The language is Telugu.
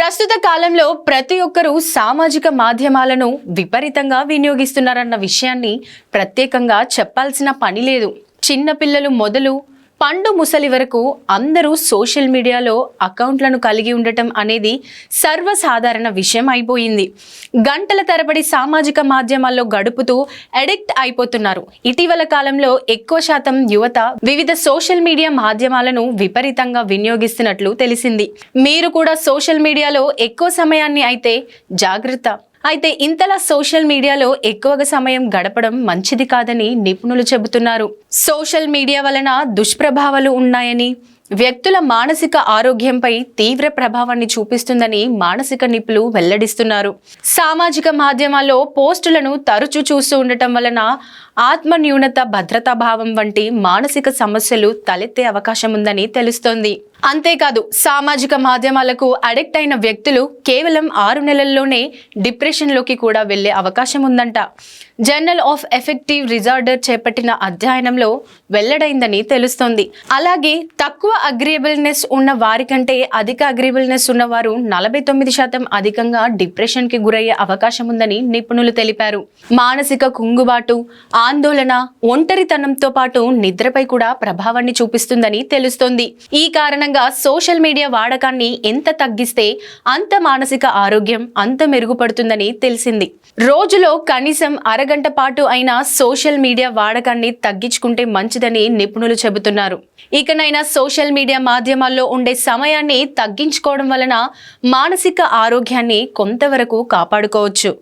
ప్రస్తుత కాలంలో ప్రతి ఒక్కరూ సామాజిక మాధ్యమాలను విపరీతంగా వినియోగిస్తున్నారన్న విషయాన్ని ప్రత్యేకంగా చెప్పాల్సిన పని లేదు. చిన్నపిల్లలు మొదలు పండు ముసలి వరకు అందరూ సోషల్ మీడియాలో అకౌంట్లను కలిగి ఉండటం అనేది సర్వసాధారణ విషయం అయిపోయింది. గంటల తరబడి సామాజిక మాధ్యమాల్లో గడుపుతూ అడిక్ట్ అయిపోతున్నారు. ఇటీవల కాలంలో ఎక్కువ శాతం యువత వివిధ సోషల్ మీడియా మాధ్యమాలను విపరీతంగా వినియోగిస్తున్నట్లు తెలిసింది. మీరు కూడా సోషల్ మీడియాలో ఎక్కువ సమయాన్ని అయితే జాగ్రత్త. అయితే ఇంతలా సోషల్ మీడియాలో ఎక్కువగా సమయం గడపడం మంచిది కాదని నిపుణులు చెబుతున్నారు. సోషల్ మీడియా వలన దుష్ప్రభావాలు ఉన్నాయని వ్యక్తుల మానసిక ఆరోగ్యంపై తీవ్ర ప్రభావాన్ని చూపిస్తుందని మానసిక నిపుణులు వెల్లడిస్తున్నారు. సామాజిక మాధ్యమాల్లో పోస్టులను తరచూ చూస్తూ ఉండటం వలన ఆత్మ న్యూనత భద్రతా భావం వంటి మానసిక సమస్యలు తలెత్తే అవకాశం ఉందని తెలుస్తోంది. అంతేకాదు సామాజిక మాధ్యమాలకు అడిక్ట్ అయిన వ్యక్తులు కేవలం ఆరు నెలల్లోనే డిప్రెషన్లోకి కూడా వెళ్ళే అవకాశం ఉందంట. జర్నల్ ఆఫ్ ఎఫెక్టివ్ రిజార్డర్ చేపట్టిన అధ్యయనంలో వెల్లడైందని తెలుస్తోంది. అలాగే తక్కువ అగ్రియబుల్నెస్ ఉన్న వారికంటే అధిక అగ్రియబుల్నెస్ ఉన్నవారు నలభై తొమ్మిది శాతం అధికంగా డిప్రెషన్కి గురయ్యే అవకాశం ఉందని నిపుణులు తెలిపారు. మానసిక కుంగుబాటు ఆందోళన ఒంటరితనంతో పాటు నిద్రపై కూడా ప్రభావాన్ని చూపిస్తుందని తెలుస్తోంది. ఈ కారణంగా సోషల్ మీడియా వాడకాన్ని ఎంత తగ్గిస్తే అంత మానసిక ఆరోగ్యం అంత మెరుగుపడుతుందని తెలిసింది. రోజులో కనీసం అరగంట పాటు అయినా సోషల్ మీడియా వాడకాన్ని తగ్గించుకుంటే మంచిదని నిపుణులు చెబుతున్నారు. ఇకనైనా సోషల్ మీడియా మాధ్యమాల్లో ఉండే సమయాన్ని తగ్గించుకోవడం వలన మానసిక ఆరోగ్యాన్ని కొంతవరకు కాపాడుకోవచ్చు.